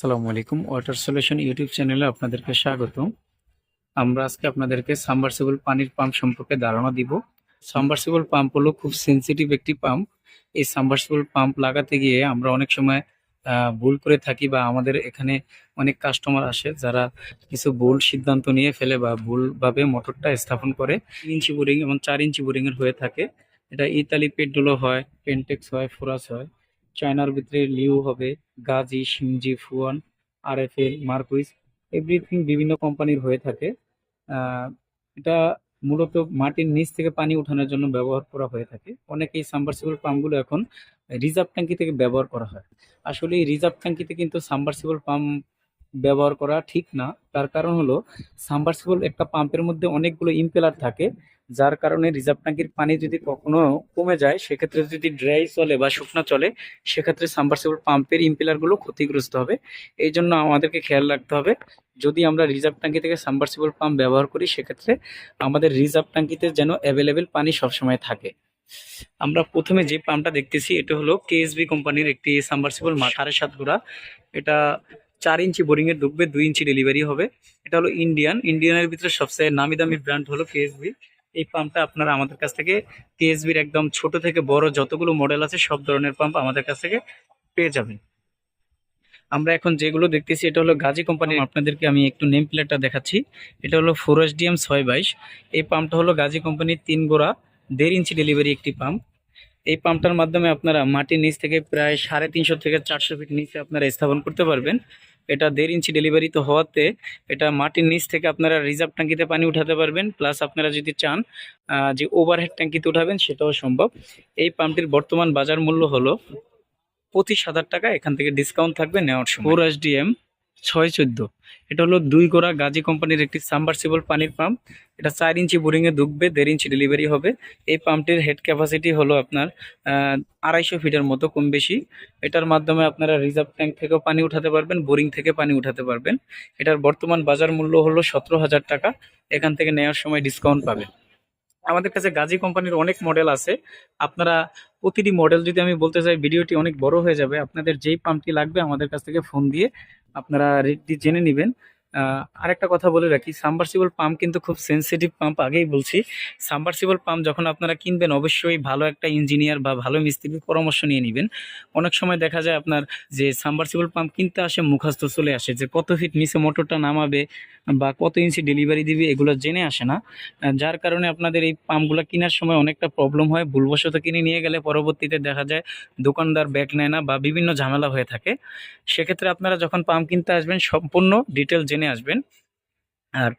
আসসালামু আলাইকুম। Water solution YouTube চ্যানেলে আপনাদেরকে স্বাগত আমরা আজকে আপনাদেরকে সাবমার্সিবল পানির পাম্প সম্পর্কে ধারণা দিব। সাবমার্সিবল পাম্প হলো খুব সেন্সিটিভ একটি পাম্প। এই সাবমার্সিবল পাম্প লাগাতে গিয়ে আমরা অনেক সময় ভুল করে থাকি বা আমাদের এখানে অনেক কাস্টমার আসে যারা কিছু ভুল সিদ্ধান্ত নিয়ে ফেলে বা ভুলভাবে মোটরটা স্থাপন করে। তিন ইঞ্চি বোরিং এবং চার ইঞ্চি বোরিং এর হয়ে থাকে। এটা ইতালি পেট্রোলও হয়, পেন্টেক্স হয়, ফোরাস হয়। চায়নার ভিতরে লিউ হবে, গাজি সিমজি ফুয়ান আর এফ এল মার্কুইস, এভরিথিং বিভিন্ন কোম্পানির হয়ে থাকে। এটা মূলত মাটির নিচ থেকে পানি উঠানোর জন্য ব্যবহার করা হয়ে থাকে। অনেকেই সাবমার্সিবল পাম্পগুলো এখন রিজার্ভ ট্যাঙ্কি থেকে ব্যবহার করা হয়। আসলে এই রিজার্ভ ট্যাঙ্কিতে কিন্তু সাবমার্সিবল পাম্প ব্যবহার করা ঠিক না। তার কারণ হলো, সাবমার্সিবল একটা পাম্পের মধ্যে অনেকগুলো ইম্পেলার থাকে। যার কারণে রিজার্ভ ট্যাঙ্কির পানি যদি কখনো কমে যায়, সেক্ষেত্রে যদি ড্রাই চলে বা শুকনো চলে, সেক্ষেত্রে সাবমার্সিবল পাম্পের ইম্পেলারগুলো ক্ষতিগ্রস্ত হবে। এই জন্য আমাদেরকে খেয়াল রাখতে হবে, যদি আমরা রিজার্ভ ট্যাঙ্কি থেকে সাবমার্সিবল পাম্প ব্যবহার করি, সেক্ষেত্রে আমাদের রিজার্ভ ট্যাঙ্কিতে যেন অ্যাভেলেবেল পানি সবসময় থাকে। আমরা প্রথমে যে পাম্পটা দেখতেছি, এটা হলো কেএসবি কোম্পানির একটি সাড়ে সাত গোড়া এটা চার ইঞ্চি বোরিং এর ঢুকবে দুই ইঞ্চি ডেলিভারি হবে। এটা হলো ইন্ডিয়ান। ইন্ডিয়ানের ভিতরে সবচেয়ে নামি দামি ব্র্যান্ড হলো কেএসবি। এই পাম্পটা আপনারা আমাদের কাছ থেকে কেএসবির একদম ছোট থেকে বড় যতগুলো মডেল আছে, সব ধরনের পাম্প আমাদের কাছ থেকে পেয়ে যাবেন। আমরা এখন যেগুলো দেখতেছি, এটা হলো গাজী কোম্পানির আপনাদেরকে আমি একটু নেম প্লেটটা দেখাচ্ছি। এটা হলো ফোরাস ডিএম ছয় বাইশ। এই পাম্পটা হলো গাজী কোম্পানির তিন গোড়া, দেড় ইঞ্চি ডেলিভারি একটি পাম্প। এই পাম্পটার মাধ্যমে আপনারা মাটির নিচ থেকে প্রায় সাড়ে তিনশো থেকে চারশো ফিট নিচে আপনারা স্থাপন করতে পারবেন। এটা দেড় ইঞ্চি ডেলিভারি তো হওয়াতে এটা মাটির নিচ থেকে আপনারা রিজার্ভ ট্যাঙ্কিতে পানি উঠাতে পারবেন প্লাস আপনারা যদি চান যে ওভারহেড ট্যাঙ্কিতে উঠাবেন, সেটাও সম্ভব। এই পাম্পটির বর্তমান বাজার মূল্য হলো পঁচিশ হাজার টাকা, এখান থেকে ডিসকাউন্ট থাকবে, নেওয়ার সময়। ফোর এসডিএম ছয় চোদ্দ। এটা হলো দুই গোড়া গাজী কোম্পানির একটি সাবমার্সিবল পানির পাম্প। এটা চার ইঞ্চি বোরিংয়ে ঢুকবে দেড় ইঞ্চি ডেলিভারি হবে। এই পাম্পটির হেড ক্যাপাসিটি হলো আপনার আড়াইশো ফিটের মতো কম বেশি। এটার মাধ্যমে আপনারা রিজার্ভ ট্যাঙ্ক থেকেও পানি উঠাতে পারবেন, বোরিং থেকে পানি উঠাতে পারবেন। এটার বর্তমান বাজার মূল্য হলো সতেরো হাজার টাকা। এখান থেকে নেওয়ার সময় ডিসকাউন্ট পাবেন। আমাদের কাছে গাজি কোম্পানির অনেক মডেল আছে। আপনারা প্রতিটি মডেল যদি আমি বলতে চাই, ভিডিওটি অনেক বড় হয়ে যাবে। আপনাদের যেই পাম্পটি লাগবে আমাদের কাছ থেকে ফোন দিয়ে আপনারা রেটটি জেনে নেবেন। আরেকটা কথা বলে রাখি সাবমার্সিবল পাম্প কিন্তু খুব সেনসিটিভ পাম্প আগেই বলছি। সাবমার্সিবল পাম্প যখন আপনারা কিনবেন, অবশ্যই ভালো একটা ইঞ্জিনিয়ার বা ভালো মিস্ত্রির পরামর্শ নিয়ে নেবেন। অনেক সময় দেখা যায় আপনার যে সাবমার্সিবল পাম্প কিনতে আসে মুখাস্ত চলে আসে, যে কত ফিট নিচে মোটরটা নামাবে বা কত ইঞ্চি ডেলিভারি দিবে, এগুলো জেনে আসে না। যার কারণে আপনাদের এই পাম্পগুলো কেনার সময় অনেকটা প্রবলেম হয়, ভুলবশত কিনে নিয়ে গেলে পরবর্তীতে দেখা যায় দোকানদার ব্যাক নেয় না বা বিভিন্ন ঝামেলা হয়ে থাকে। সেক্ষেত্রে আপনারা যখন পাম্প কিনতে আসবেন, সম্পূর্ণ ডিটেল জেনে আসবেন। আর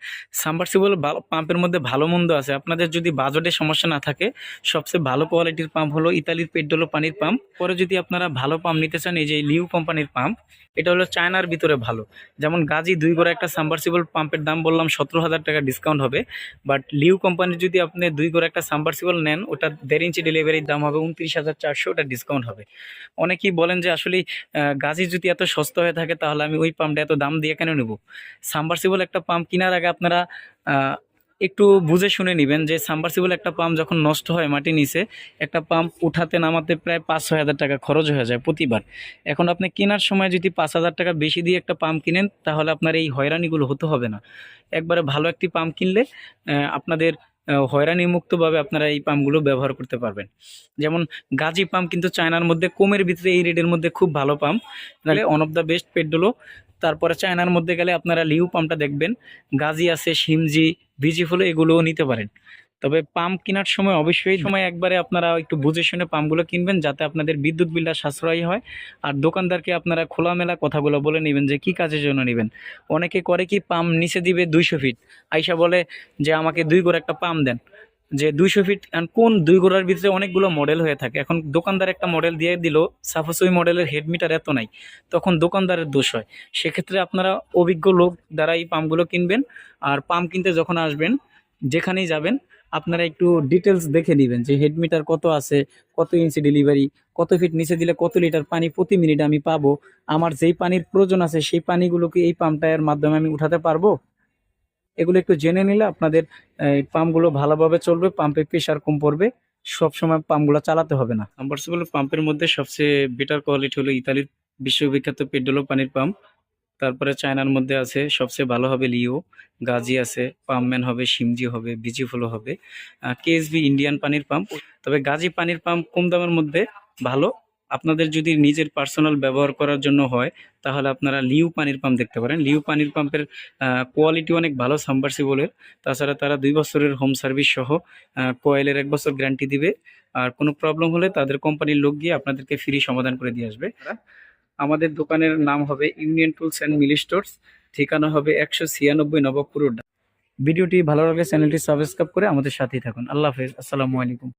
সাবমার্সিবল ভালো পাম্পের মধ্যে ভালো মন্দ আছে। আপনাদের যদি বাজেটে সমস্যা না থাকে, সবচেয়ে ভালো কোয়ালিটির পাম্প হলো ইতালির পেট্রোলো পানির পাম্প পরে যদি আপনারা ভালো পাম্প নিতে চান, এই যে লিউ কোম্পানির পাম্প এটা হলো চায়নার ভিতরে ভালো। যেমন গাজী দুই গোড়া একটা সাবমার্সিবল পাম্পের দাম বললাম সতেরো হাজার টাকা ডিসকাউন্ট হবে। বাট লিউ কোম্পানির যদি আপনি দুই গোড়া একটা সাবমার্সিবল নেন, ওটা দেড় ইঞ্চি ডেলিভারির দাম হবে উনত্রিশ হাজার চারশো, ওটা ডিসকাউন্ট হবে। অনেকেই বলেন যে আসলে গাজী যদি এত সস্তা হয়ে থাকে, তাহলে আমি ওই পাম্পটা এত দাম দিয়ে কেন নেব? সাবমার্সিবল একটা পাম্প কেনার আগে আপনারা একটু বুঝে শুনে নেবেন যে সাবমার্সিবল একটা পাম্প যখন নষ্ট হয় মাটির নিচে একটা পাম্প উঠাতে নামাতে প্রায় পাঁচ ছয় হাজার টাকা খরচ হয়ে যায় প্রতিবার। এখন আপনি কেনার সময় যদি পাঁচ হাজার টাকা বেশি দিয়ে একটা পাম্প কিনেন তাহলে আপনার এই হয়রানিগুলো হতে হবে না। একবারে ভালো একটি পাম্প কিনলে আপনাদের আহ, হয়রানি মুক্তভাবে আপনারা এই পাম্পগুলো ব্যবহার করতে পারবেন। যেমন গাজী পাম্প কিন্তু চায়নার মধ্যে কমের ভিতরে এই রেটের মধ্যে খুব ভালো পাম্প তাহলে অন অফ দ্য বেস্ট পেট্রোলো তারপরে চায়নার মধ্যে গেলে আপনারা লিউ পাম্পটা দেখবেন, গাজী আছে সিমজি বিজি ফুলো, এগুলোও নিতে পারেন। তবে পাম্প কেনার সময় অবশ্যই সময় একবারে আপনারা একটু বুঝে শুনে পাম্পগুলো কিনবেন, যাতে আপনাদের বিদ্যুৎ বিলটা সাশ্রয়ী হয়। আর দোকানদারকে আপনারা খোলামেলা কথাগুলো বলে নেবেন যে, কি কাজের জন্য নেবেন? অনেকে করে কি পাম্প নিচে দিবে দুইশো ফিট। আইসা বলে যে, আমাকে দুই করে একটা পাম্প দেন। যে দুইশো ফিট কোন দুই গোড়ার ভিতরে অনেকগুলো মডেল হয়ে থাকে। এখন দোকানদার একটা মডেল দিয়ে দিল সাপোজ ওই মডেলের হেড মিটার এত নাই, তখন দোকানদারের দোষ হয়। সেক্ষেত্রে আপনারা অভিজ্ঞ লোক দ্বারা এই পাম্পগুলো কিনবেন আর পাম্প কিনতে যখন আসবেন, যেখানেই যাবেন, আপনারা একটু ডিটেলস দেখে নেবেন যে হেড মিটার কত আছে, কত ইঞ্চি ডেলিভারি কত ফিট নিচে দিলে কত লিটার পানি প্রতি মিনিট আমি পাবো। আমার যেই পানির প্রয়োজন আছে সেই পানিগুলোকে এই পাম্পটায়ের মাধ্যমে আমি উঠাতে পারব? এগুলো একটু জেনে নিলে আপনাদের, এই পাম্পগুলো ভালোভাবে চলবে, পাম্পে প্রেশার কম পড়বে সব সময় পাম্পগুলো চালাতে হবে না। সাবমার্সিবল পাম্পের মধ্যে সবচেয়ে বেটার কোয়ালিটি হলো ইতালির বিশ্ববিখ্যাত পেড্রোলো পানির পাম্প তারপরে চায়নার মধ্যে আছে, সবচেয়ে ভালো হবে লিও, গাজি আছে, পাম্পম্যান হবে সিমজি হবে বিজি বিজিফুলো হবে। কেএসবি ইন্ডিয়ান পানির পাম্প তবে গাজি পানির পাম্প কম দামের মধ্যে ভালো আপনাদের যদি নিজের পার্সোনাল ব্যবহার করার জন্য হয়, তাহলে আপনারা লিউ পানির পাম্প দেখতে পারেন। লিউ পানির পাম্পের কোয়ালিটি অনেক ভালো সাবমার্সিবলের তাছাড়া তারা দুই বছরের হোম সার্ভিস সহ কোয়েলের এক বছর গ্যারান্টি দিবে। আর কোনো প্রবলেম হলে তাদের কোম্পানির লোক গিয়ে আপনাদেরকে ফ্রি সমাধান করে দিয়ে আসবে। আমাদের দোকানের নাম হবে ইউনিয়ন টুলস অ্যান্ড মিলি স্টোর্স ঠিকানা হবে একশো ছিয়ানব্বই নবাবপুর রোড। ভিডিওটি ভালো লাগলে চ্যানেলটি সাবস্ক্রাইব করে আমাদের সাথেই থাকুন। আল্লাহ হাফেজ। আসসালামু আলাইকুম।